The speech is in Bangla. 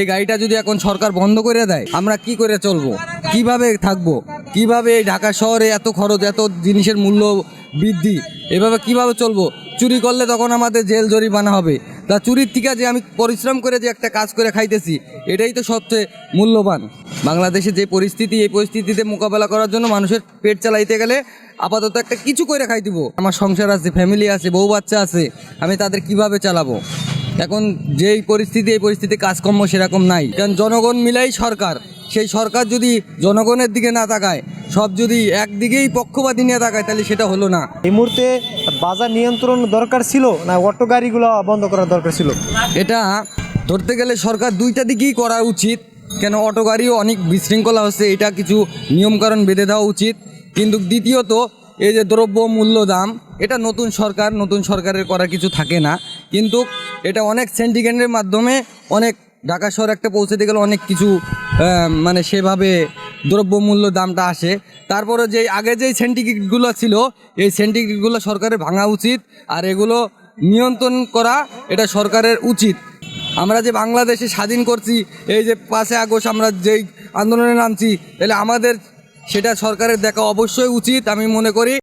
এই গাড়িটা যদি এখন সরকার বন্ধ করে দেয়, আমরা কি করে চলবো? কীভাবে থাকব? কীভাবে এই ঢাকা শহরে এত খরচ, এত জিনিসের মূল্য বৃদ্ধি, এভাবে কীভাবে চলবো? চুরি করলে তখন আমাদের জেল জরিমানা হবে। তা চুরির থেকে যে আমি পরিশ্রম করে যে একটা কাজ করে খাইতেছি, এটাই তো সবচেয়ে মূল্যবান। বাংলাদেশে যে পরিস্থিতি, এই পরিস্থিতিতে মোকাবেলা করার জন্য মানুষের পেট চালাইতে গেলে আপাতত একটা কিছু করে খাই দিব আমার সংসার আছে ফ্যামিলি আছে, বউ বাচ্চা আছে, আমি তাদের কীভাবে চালাবো? এখন যেই পরিস্থিতি এই পরিস্থিতি কাজকর্ম সেরকম নাই। কারণ জনগণ মিলাই সরকার। সেই সরকার যদি জনগণের দিকে না তাকায় সব যদি একদিকেই পক্ষপাতী নিয়ে তাকায় তাহলে সেটা হলো না। এই মুহূর্তে বাজার নিয়ন্ত্রণ দরকার ছিল না অটো গাড়িগুলো বন্ধ করার দরকার ছিল? এটা ধরতে গেলে সরকার দুইটা দিকেই করা উচিত। কেন অটো গাড়িও অনেক বিশৃঙ্খলা হচ্ছে এটা কিছু নিয়মকানুন বেঁধে দেওয়া উচিত। কিন্তু দ্বিতীয়ত এই যে দ্রব্য মূল্য দাম এটা নতুন সরকার নতুন সরকারের করা কিছু থাকে না। কিন্তু এটা অনেক সেন্টিগ্রেডের মাধ্যমে অনেক ঢাকা শহর একটা পৌঁছাতে গেলে, অনেক কিছু মানে সেভাবে দ্রব্যমূল্য দামটা আসে। তারপরে যে আগে যেই সেন্টিগ্রেডগুলো ছিল, এই সেন্টিগ্রেডগুলো সরকারের ভাঙা উচিত আর এগুলো নিয়ন্ত্রণ করা এটা সরকারের উচিত। আমরা যে বাংলাদেশে স্বাধীন করছি, এই যে পাঁচে আগস্ট আমরা যেই আন্দোলনে নামছি, তাহলে আমাদের সেটা সরকারের দেখা অবশ্যই উচিত, আমি মনে করি।